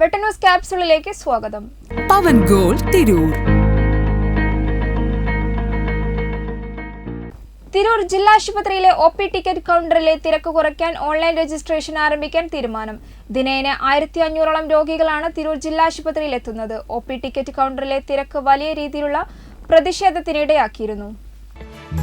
വെട്ടന്യൂസ് ക്യാപ്സുളിലേക്ക് സ്വാഗതം. പവൻ ഗോൾ തിരൂർ. തിരൂർ ജില്ലാ ആശുപത്രിയിലെ ഒ പി ടിക്കറ്റ് കൗണ്ടറിലെ തിരക്ക് കുറയ്ക്കാൻ ഓൺലൈൻ രജിസ്ട്രേഷൻ ആരംഭിക്കാൻ തീരുമാനം. ദിനേന ആയിരത്തി അഞ്ഞൂറോളം രോഗികളാണ് തിരൂർ ജില്ലാ ആശുപത്രിയിൽ എത്തുന്നത് ഒ പി ടിക്കറ്റ് കൗണ്ടറിലെ തിരക്ക് വലിയ രീതിയിലുള്ള പ്രതിഷേധത്തിനിടയാക്കിയിരുന്നു.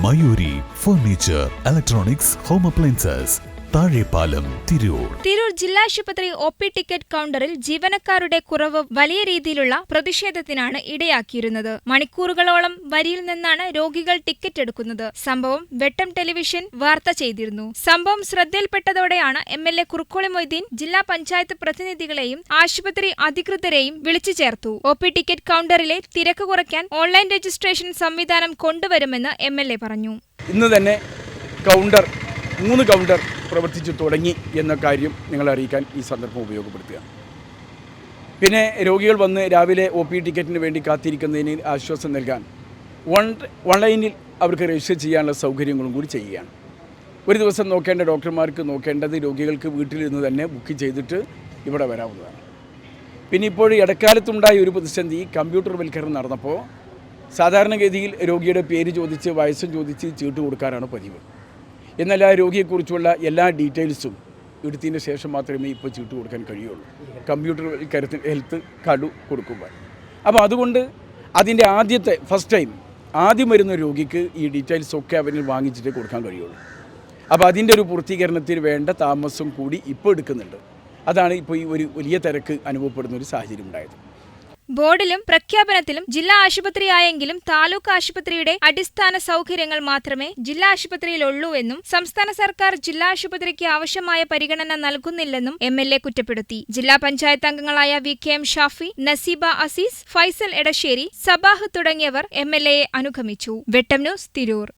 Mayuri furniture electronics home appliances Thazhepalam Tirur. Tirur ജില്ലാ ആശുപത്രി ഒ പി ടിക്കറ്റ് കൗണ്ടറിൽ ജീവനക്കാരുടെ കുറവ് വലിയ രീതിയിലുള്ള പ്രതിഷേധത്തിനാണ് ഇടയാക്കിയിരുന്നത്. മണിക്കൂറുകളോളം വരിയിൽ നിന്നാണ് രോഗികൾ ടിക്കറ്റ് എടുക്കുന്നത്. സംഭവം വെട്ടം ടെലിവിഷൻ വാർത്ത ചെയ്തിരുന്നു. സംഭവം ശ്രദ്ധയിൽപ്പെട്ടതോടെയാണ് M L A Kurukkoli Moideen ജില്ലാ പഞ്ചായത്ത് പ്രതിനിധികളെയും ആശുപത്രി അധികൃതരെയും വിളിച്ചു ചേർത്തു. ഒ പി ടിക്കറ്റ് കൗണ്ടറിലെ തിരക്ക് കുറയ്ക്കാൻ ഓൺലൈൻ രജിസ്ട്രേഷൻ സംവിധാനം കൊണ്ടുവരുമെന്ന് എം എൽ എ പറഞ്ഞു. ഇന്ന് തന്നെ കൗണ്ടർ മൂന്ന് കൗണ്ടർ പ്രവർത്തിച്ചു തുടങ്ങി എന്ന കാര്യം നിങ്ങളെ അറിയിക്കാൻ ഈ സന്ദർഭം ഉപയോഗപ്പെടുത്തുക. പിന്നെ രോഗികൾ വന്ന് രാവിലെ ഒ പി ടിക്കറ്റിന് വേണ്ടി കാത്തിരിക്കുന്നതിന് ആശ്വാസം നൽകാൻ വൺ ഓൺലൈനിൽ അവർക്ക് രജിസ്റ്റർ ചെയ്യാനുള്ള സൗകര്യങ്ങളും കൂടി ചെയ്യുകയാണ്. ഒരു ദിവസം നോക്കേണ്ട ഡോക്ടർമാർക്ക് നോക്കേണ്ടത് രോഗികൾക്ക് വീട്ടിലിരുന്ന് തന്നെ ബുക്ക് ചെയ്തിട്ട് ഇവിടെ വരാവുന്നതാണ്. പിന്നെ ഇപ്പോൾ ഇടക്കാലത്തുണ്ടായ ഒരു പ്രതിസന്ധി കമ്പ്യൂട്ടർ വൽക്കരണം നടന്നപ്പോൾ സാധാരണഗതിയിൽ രോഗിയുടെ പേര് ചോദിച്ച് വയസ്സും ചോദിച്ച് ചീട്ട് കൊടുക്കാനാണ് പതിവ്. എന്നാൽ ആ രോഗിയെക്കുറിച്ചുള്ള എല്ലാ ഡീറ്റെയിൽസും എടുത്തതിന് ശേഷം മാത്രമേ ഇപ്പോൾ ചീട്ട് കൊടുക്കാൻ കഴിയുള്ളൂ. കമ്പ്യൂട്ടർ കരുത്തിൽ ഹെൽത്ത് കാർഡ് കൊടുക്കുമ്പോൾ അപ്പോൾ അതുകൊണ്ട് അതിന്റെ ആദ്യത്തെ ഫസ്റ്റ് ടൈം ആദ്യം വരുന്ന രോഗിക്ക് ഈ ഡീറ്റെയിൽസ് ഒക്കെ അവരിൽ വാങ്ങിച്ചിട്ട് കൊടുക്കാൻ കഴിയുള്ളൂ. അപ്പോൾ അതിന്റെ ഒരു പൂർത്തീകരണത്തിന് വേണ്ട താമസം കൂടി ഇപ്പോൾ എടുക്കുന്നുണ്ട്. അതാണ് ഇപ്പോൾ ഈ ഒരു വലിയ തിരക്ക് അനുഭവപ്പെടുന്ന ഒരു സാഹചര്യം ഉണ്ടായത്. ബോർഡിലും പ്രഖ്യാപനത്തിലും ജില്ലാ ആശുപത്രിയായെങ്കിലും താലൂക്ക് ആശുപത്രിയുടെ അടിസ്ഥാന സൗകര്യങ്ങൾ മാത്രമേ ജില്ലാ ആശുപത്രിയിലുള്ളൂ എന്നും സംസ്ഥാന സർക്കാർ ജില്ലാ ആശുപത്രിക്ക് ആവശ്യമായ പരിഗണന നൽകുന്നില്ലെന്നും എം എൽ എ കുറ്റപ്പെടുത്തി. ജില്ലാ പഞ്ചായത്ത് അംഗങ്ങളായ V K M Shafi Naseeba Azeez Faisal Edassery Sabah തുടങ്ങിയവർ എം എൽ എയെ അനുഗമിച്ചു. വെട്ടം ന്യൂസ് തിരൂർ.